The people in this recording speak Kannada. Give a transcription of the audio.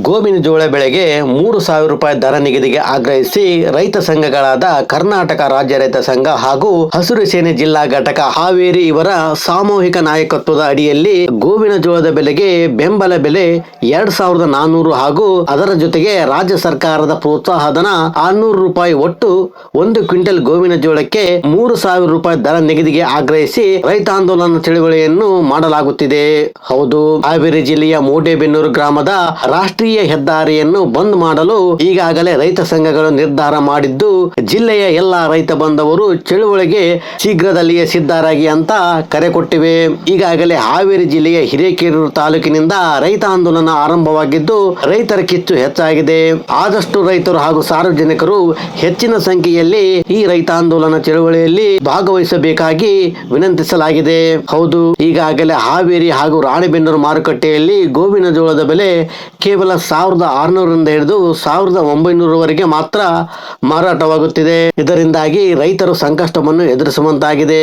ಗೋವಿನ ಜೋಳ ಬೆಳೆಗೆ ಮೂರು ಸಾವಿರ ರೂಪಾಯಿ ದರ ನಿಗದಿಗೆ ಆಗ್ರಹಿಸಿ ರೈತ ಸಂಘಗಳಾದ ಕರ್ನಾಟಕ ರಾಜ್ಯ ರೈತ ಸಂಘ ಹಾಗೂ ಹಸಿರು ಸೇನೆ ಜಿಲ್ಲಾ ಘಟಕ ಹಾವೇರಿ ಇವರ ಸಾಮೂಹಿಕ ನಾಯಕತ್ವದ ಅಡಿಯಲ್ಲಿ ಗೋವಿನ ಜೋಳದ ಬೆಲೆಗೆ ಬೆಂಬಲ ಬೆಲೆ ಎರಡ್ ಸಾವಿರದ ನಾನ್ನೂರು ಹಾಗೂ ಅದರ ಜೊತೆಗೆ ರಾಜ್ಯ ಸರ್ಕಾರದ ಪ್ರೋತ್ಸಾಹಧನ ಆರ್ನೂರು ರೂಪಾಯಿ ಒಟ್ಟು ಒಂದು ಕ್ವಿಂಟಲ್ ಗೋವಿನ ಜೋಳಕ್ಕೆ ಮೂರು ಸಾವಿರ ರೂಪಾಯಿ ದರ ನಿಗದಿಗೆ ಆಗ್ರಹಿಸಿ ರೈತಾಂದೋಲನ ಚಳುವಳಿಯನ್ನು ಮಾಡಲಾಗುತ್ತಿದೆ. ಹೌದು, ಹಾವೇರಿ ಜಿಲ್ಲೆಯ ಮೋಟೆಬೆನ್ನೂರು ಗ್ರಾಮದ ರಾಷ್ಟ್ರೀಯ ಹೆದ್ದಾರಿಯನ್ನು ಬಂದ್ ಮಾಡಲು ಈಗಾಗಲೇ ರೈತ ಸಂಘಗಳು ನಿರ್ಧಾರ ಮಾಡಿದ್ದು, ಜಿಲ್ಲೆಯ ಎಲ್ಲಾ ರೈತ ಬಂಧವರು ಚಳುವಳಿಗೆ ಶೀಘ್ರದಲ್ಲಿಯೇ ಸಿದ್ಧರಾಗಿ ಅಂತ ಕರೆ ಕೊಟ್ಟಿವೆ. ಈಗಾಗಲೇ ಹಾವೇರಿ ಜಿಲ್ಲೆಯ ಹಿರೇಕೆರೂರು ತಾಲೂಕಿನಿಂದ ರೈತ ಆಂದೋಲನ ಆರಂಭವಾಗಿದ್ದು, ರೈತರ ಕಿಚ್ಚು ಹೆಚ್ಚಾಗಿದೆ. ಆದಷ್ಟು ರೈತರು ಹಾಗೂ ಸಾರ್ವಜನಿಕರು ಹೆಚ್ಚಿನ ಸಂಖ್ಯೆಯಲ್ಲಿ ಈ ರೈತಾಂದೋಲನ ಚಳುವಳಿಯಲ್ಲಿ ಭಾಗವಹಿಸಬೇಕಾಗಿ ವಿನಂತಿಸಲಾಗಿದೆ. ಹೌದು, ಈಗಾಗಲೇ ಹಾವೇರಿ ಹಾಗೂ ರಾಣೆಬೆನ್ನೂರು ಮಾರುಕಟ್ಟೆಯಲ್ಲಿ ಗೋವಿನ ಜೋಳದ ಬೆಲೆ ಕೇವಲ ಸಾವಿರದ ಆರುನೂರರಿಂದ ಹಿಡಿದು ಸಾವಿರದ ಒಂಬೈನೂರವರೆಗೆ ಮಾತ್ರ ಮಾರಾಟವಾಗುತ್ತಿದೆ. ಇದರಿಂದಾಗಿ ರೈತರು ಸಂಕಷ್ಟವನ್ನು ಎದುರಿಸುವಂತಾಗಿದೆ.